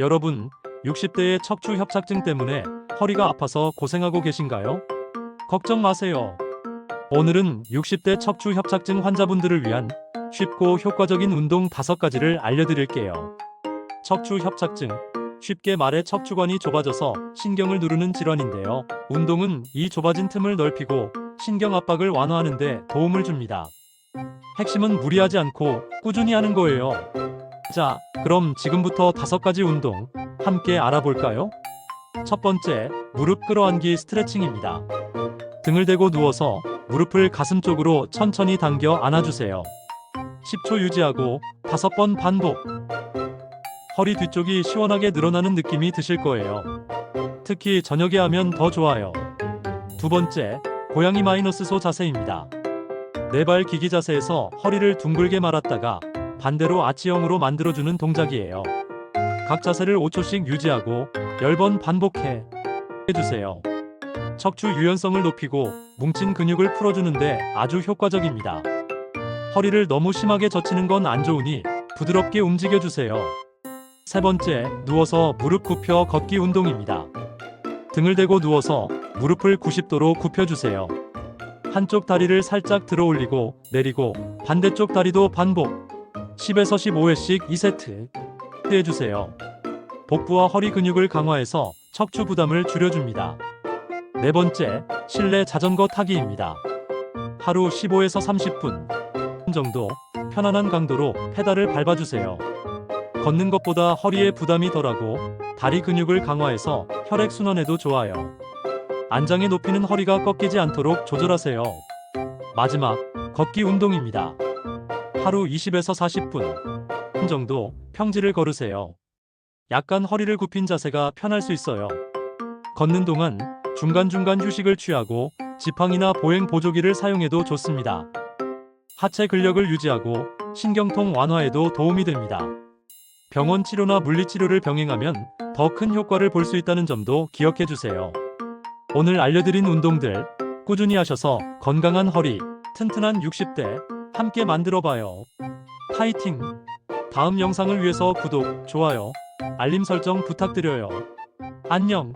여러분, 60대의 척추 협착증 때문에 허리가 아파서 고생하고 계신가요? 걱정 마세요. 오늘은 60대 척추 협착증 환자분들을 위한 쉽고 효과적인 운동 5가지를 알려드릴게요. 척추 협착증. 쉽게 말해 척추관이 좁아져서 신경을 누르는 질환인데요. 운동은 이 좁아진 틈을 넓히고 신경 압박을 완화하는 데 도움을 줍니다. 핵심은 무리하지 않고 꾸준히 하는 거예요. 자, 그럼 지금부터 다섯 가지 운동 함께 알아볼까요? 첫 번째, 무릎 끌어안기 스트레칭입니다. 등을 대고 누워서 무릎을 가슴 쪽으로 천천히 당겨 안아주세요. 10초 유지하고 5번 반복. 허리 뒤쪽이 시원하게 늘어나는 느낌이 드실 거예요. 특히 저녁에 하면 더 좋아요. 두 번째, 고양이 마이너스 소 자세입니다. 네 발 기기 자세에서 허리를 둥글게 말았다가 반대로 아치형으로 만들어주는 동작이에요. 각 자세를 5초씩 유지하고 10번 반복해 해주세요. 척추 유연성을 높이고 뭉친 근육을 풀어주는데 아주 효과적입니다. 허리를 너무 심하게 젖히는 건 안 좋으니 부드럽게 움직여주세요. 세 번째, 누워서 무릎 굽혀 걷기 운동입니다. 등을 대고 누워서 무릎을 90도로 굽혀주세요. 한쪽 다리를 살짝 들어 올리고 내리고 반대쪽 다리도 반복. 10에서 15회씩 2세트 해주세요. 복부와 허리 근육을 강화해서 척추 부담을 줄여줍니다. 네 번째, 실내 자전거 타기입니다. 하루 15에서 30분 정도 편안한 강도로 페달을 밟아주세요. 걷는 것보다 허리에 부담이 덜하고 다리 근육을 강화해서 혈액 순환에도 좋아요. 안장에 높이는 허리가 꺾이지 않도록 조절하세요. 마지막, 걷기 운동입니다. 하루 20에서 40분 정도 평지를 걸으세요. 약간 허리를 굽힌 자세가 편할 수 있어요. 걷는 동안 중간중간 휴식을 취하고 지팡이나 보행 보조기를 사용해도 좋습니다. 하체 근력을 유지하고 신경통 완화에도 도움이 됩니다. 병원 치료나 물리치료를 병행하면 더 큰 효과를 볼 수 있다는 점도 기억해 주세요. 오늘 알려드린 운동들 꾸준히 하셔서 건강한 허리, 튼튼한 60대 함께 만들어 봐요. 파이팅! 다음 영상을 위해서 구독, 좋아요, 알림 설정 부탁드려요. 안녕!